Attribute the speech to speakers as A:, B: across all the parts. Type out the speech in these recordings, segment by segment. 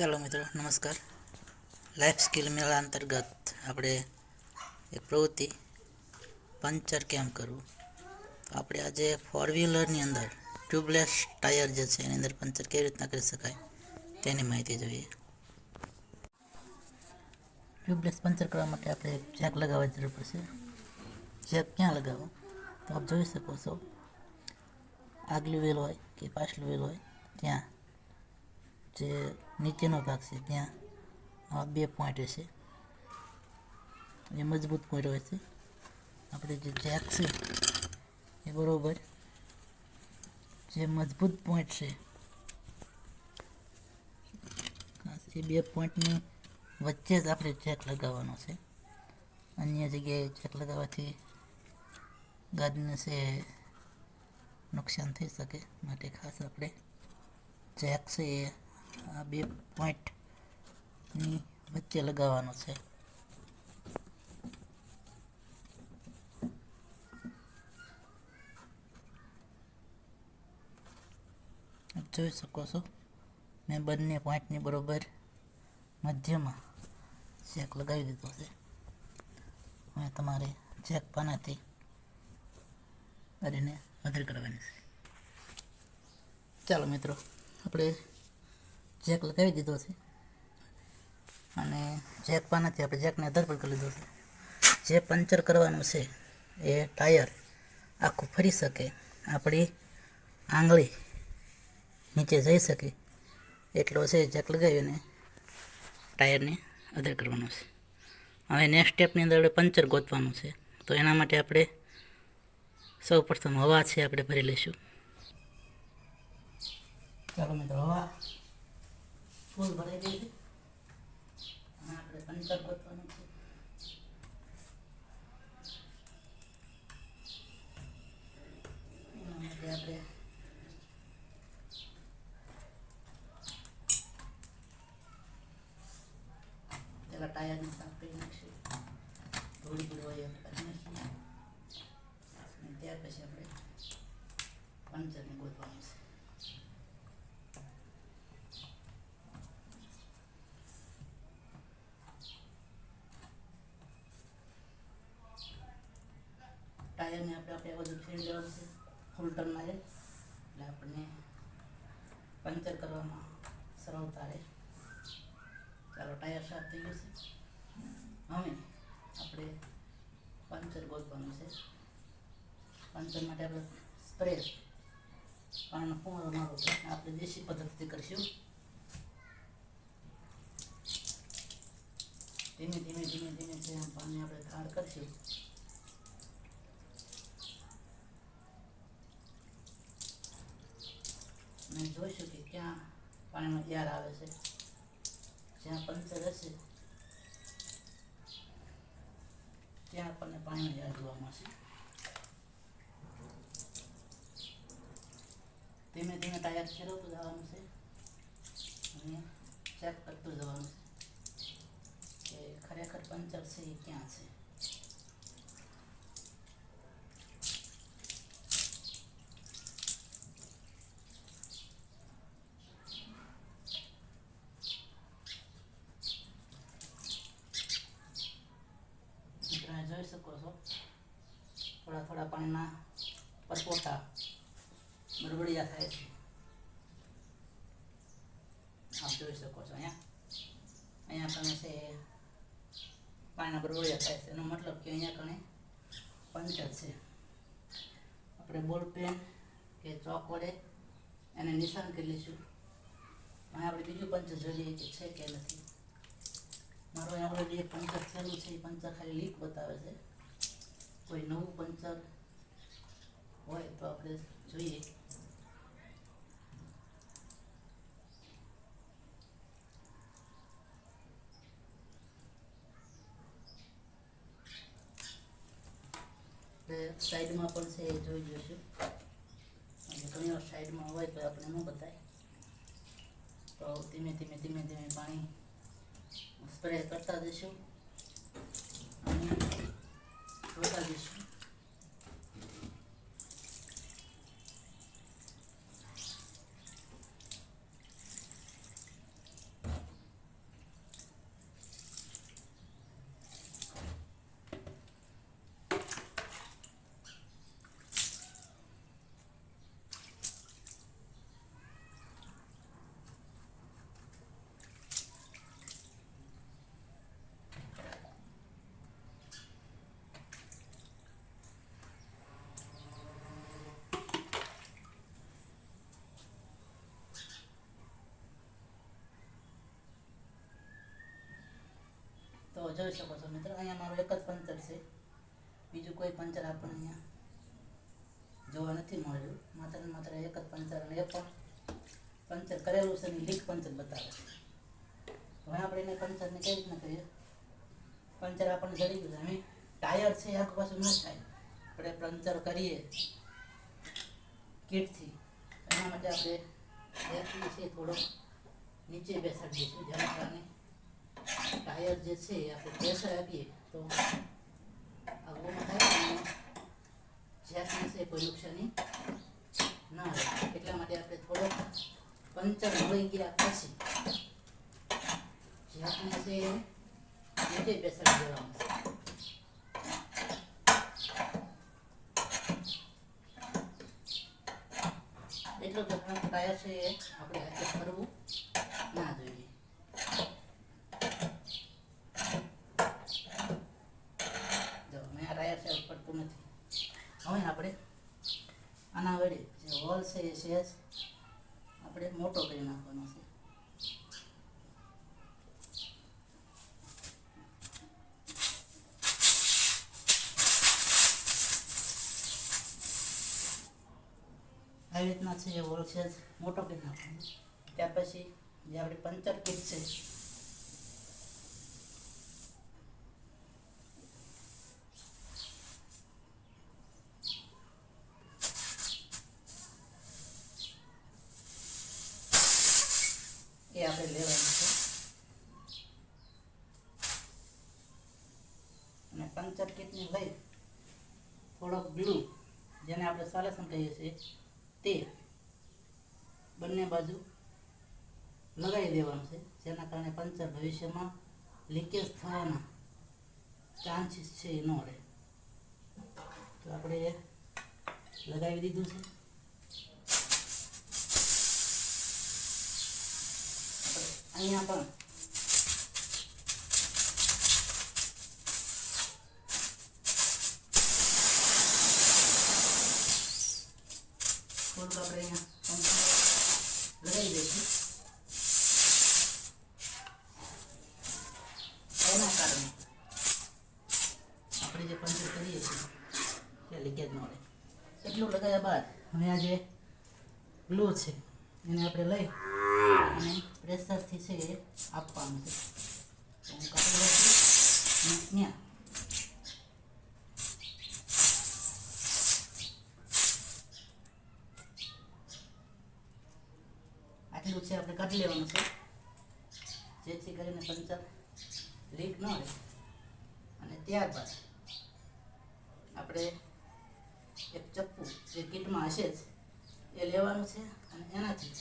A: ચાલો મિત્રો, નમસ્કાર. લાઈફ સ્કિલ મેળા અંતર્ગત આપણે એક પ્રવૃત્તિ, પંચર કેમ કરવું? તો આપણે આજે ફોર વ્હીલરની અંદર ટ્યુબલેસ ટાયર જે છે, એની અંદર પંચર કેવી રીતના કરી શકાય તેની માહિતી જોઈએ. ટ્યુબલેસ પંચર કરવા માટે આપણે જેક લગાવવાની જરૂર પડશે. જેક ક્યાં લગાવો તો આપ જોઈ શકો છો. આગલી વ્હીલ હોય કે પાછલું વ્હીલ હોય, ત્યાં જે નીચેનો ભાગ છે, ત્યાં આ બે પોઈન્ટ હશે એ મજબૂત પોઈન્ટ હોય છે. આપણે જે જેક છે, એ બરાબર. જે મજબૂત પોઈન્ટ છે એ બે પોઈન્ટની વચ્ચે જ આપણે જેક લગાવવાનો છે. અન્ય જગ્યાએ જેક લગાવવાથી ગાડીને છે, નુકસાન થઈ શકે. માટે ખાસ આપણે જેક છે એ આ બે પોઈન્ટની વચ્ચે લગાવવાનો છે. જોઈ શકો છો, મેં બંને પોઈન્ટની બરોબર મધ્યમાં ચેક લગાવી દીધો છે. હવે તમારે ચેક પાનાથી કરીને અધર કરવાની છે. ચાલો મિત્રો, આપણે જેક લગાવી દીધો છે. અને જેક પાનાથી આપણે જેકને અધર પણ કરી લીધો છે. જે પંચર કરવાનું છે, એ ટાયર આખું ફરી શકે, આપણી આંગળી નીચે જઈ શકે, એટલો છે જેક લગાવીને ટાયરને અધર કરવાનો છે. હવે નેક્સ્ટ સ્ટેપની અંદર આપણે પંચર ગોતવાનું છે. તો એના માટે આપણે સૌ પ્રથમ હવા છે, આપણે ભરી લઈશું. ચાલો મિત્રો, હવા ફૂલ ભરાઈ અને આપણે પંચર ગોતવાનું છે. આપણે પેલા ટાયરને સાફ કરી નાખીશું થોડી થોડી હોય એમ કરી નાખીએ અને ત્યાર પછી આપણે પંચરને ગોતવાનું છે ટાયરને આપણે આપણે બધું ફેરી લેવાનું છે ફૂલ ટર્ન મારે એટલે આપણને પંચર કરવામાં સરળતા રહે ચાલો ટાયર સાફ થઈ ગયું છે હવે આપણે પંચર ગોતવાનું છે પંચર માટે આપણે સ્પ્રે પાણીનો ફુવારો મારો આપણે દેશી પદ્ધતિથી કરીશું ધીમે ધીમે ધીમે ધીમે પાણી આપણે ગાઢ કરીશું અને જોઈશું કે ક્યાં પાણીમાં એર આવે છે. જ્યાં પંચર હશે ત્યાં આપણને પાણીમાં યાર જોવા મળશે. ધીમે ધીમે ટાયર ફેરવતું જવાનું છે. અને ચેક કરતું જવાનું છે કે ખરેખર પંચર છે એ ક્યાં છે મિત્રો અહીં જોઈ શકો છો થોડા પાણીના પરપોટા બરબડિયા થાય છે. આપ જોઈ શકો છો અહીંયા. અહીંયા કણે છે, પાણીના બરબડિયા થાય છે. એનો મતલબ કે અહીંયા કણે પંચર છે. આપણે બોલ પેન કે ચોક વડે એને નિશાન કરી લઈશું. અહીં આપણે બીજું પંચર જોઈએ કે છે કે નથી. મારો અહીંયા ઓલરેડી એક પંચર થયેલું છે. એ પંચર ખાલી લીક બતાવે છે. કોઈ નવું પંચર હોય તો આપણે જોઈએ આપણે સાઈડમાં પણ છે એ જોઈ જોઈશું અને ઘણી વાર સાઈડમાં હોય તો આપણે ન બતાય તો ધીમે ધીમે ધીમે ધીમે પાણી સ્પ્રે કરતા જઈશું અને Foi જોઈ શકો છો મિત્રો. અહીંયા મારું એક જ પંચર છે. બીજું કોઈ પંચર આપણને અહીંયા જોવા નથી મળ્યું. માત્ર માત્ર એક જ પંચર અને એ પણ પંચર કરેલું છે ને લીક પંચર બતાવે છે. હવે આપણે એને પંચરને કઈ રીતના કરીએ? પંચર આપણને જડી ગયું છે. ટાયર છે આખું પાછું ન થાય. આપણે પંચર કરીએ કીટથી. એના માટે આપણે છે થોડો નીચે બેસાડીએ છીએ. જેના ટાયર જે છે આપણે પ્રેશર આપીએ તો આગળ થાય અને છે કોઈ નુકસાની ના આવે એટલા માટે આપણે થોડોક પંચર મળી ગયા પછી જેકને છે નીચે પ્રેશર દેવાનું છે. એટલો ટાયર છે આપણે હાથે ફરવું ના જોઈએ જો મેં આ ટાયર છે પડતું નથી હવે આપણે આના વડે જે સહેજ આપણે મોટો કરી નાખવાનો છે. આવી રીતના છે હોલ છે મોટો કરી નાખવાનો. ત્યાર પછી જે આપણે પંચર કીટ છે એ આપણે લેવાનું અને પંચર કીટને લઈ થોડોક બ્લુ જેને આપણે સોલેશન કહીએ છીએ, તે બંને બાજુ લગાવી દેવાનું છે. જેના કારણે પંચર ભવિષ્યમાં લીકેજ થવાના ચાન્સીસ છે એ ન રહે. તો આપણે લગાવી દીધું છે. અહીંયા પણ. થોડુંક આપણે અહીંયા લગાવી દઈશું. એના કારણે આપણે જે પંચર કરીએ છીએ એ લીકેજ ન રહે. એટલું લગાવ્યા બાદ હવે આ જે ગ્લો છે, એને આપણે લઈ પ્રેશરથી છે એ આપવાનું છે હું કાઢી લઉં છું ત્યાં આટલું છે આપણે કાઢી લેવાનું છે જેથી કરીને પંચર લીક ન રહે અને ત્યારબાદ આપણે એક ચપ્પુ જે કીટમાં હશે જ, એ લેવાનું છે અને એનાથી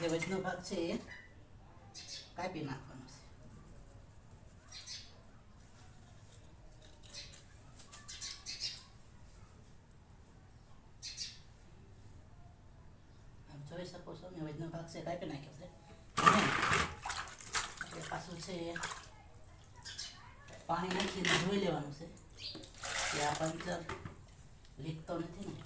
A: જે વચનો ભાગ છે એ કાપી નાખવાનો છે. આમ જોઈ શકો છો મેં વચનો ભાગ છે કાપી નાખ્યો છે. આપણે પાછું છે પાણી નાખીને ધોઈ લેવાનું છે. કે આ પંચર લીકતો નથી ને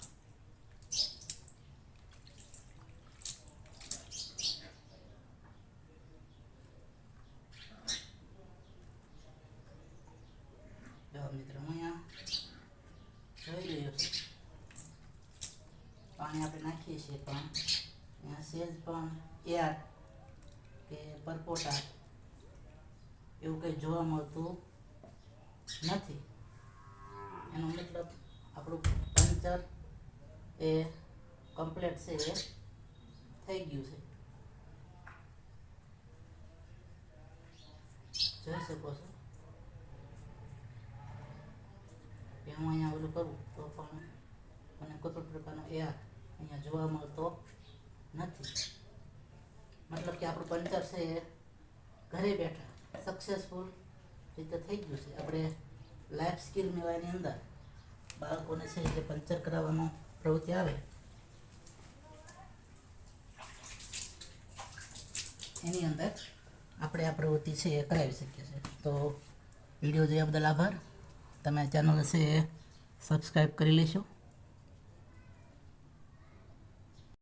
A: જો મિત્રો હું અહીંયા જોઈ રહ્યો છું પાણી આપણે નાખીએ છીએ પણ અહીંયા સેજ પણ એર કે પરપોટા એવું કંઈ જોવા મળતું નથી. એનો મતલબ આપણું પંચર એ કમ્પ્લેટ છે, એ થઈ ગયું છે. જોઈ શકો છો? કે હું અહીંયા ઓલું કરું તો પણ મને કોઈ પણ પ્રકારનો એર અહીંયા જોવા મળતો નથી. મતલબ કે આપણું પંચર છે એ ઘરે બેઠા સક્સેસફુલ રીતે થઈ ગયું છે. આપણે લાઈફ સ્કિલ મેળવાની અંદર બાળકોને છે જે પંચર કરાવવાનો પ્રવૃત્તિ આવે. એની અંદર આપણે આ પ્રવૃત્તિ છે એ કરાવી શકીએ છીએ. તો વીડિયો જોયા બદલ આભાર. તમે ચેનલ છે એ સબસ્ક્રાઈબ કરી લેશો.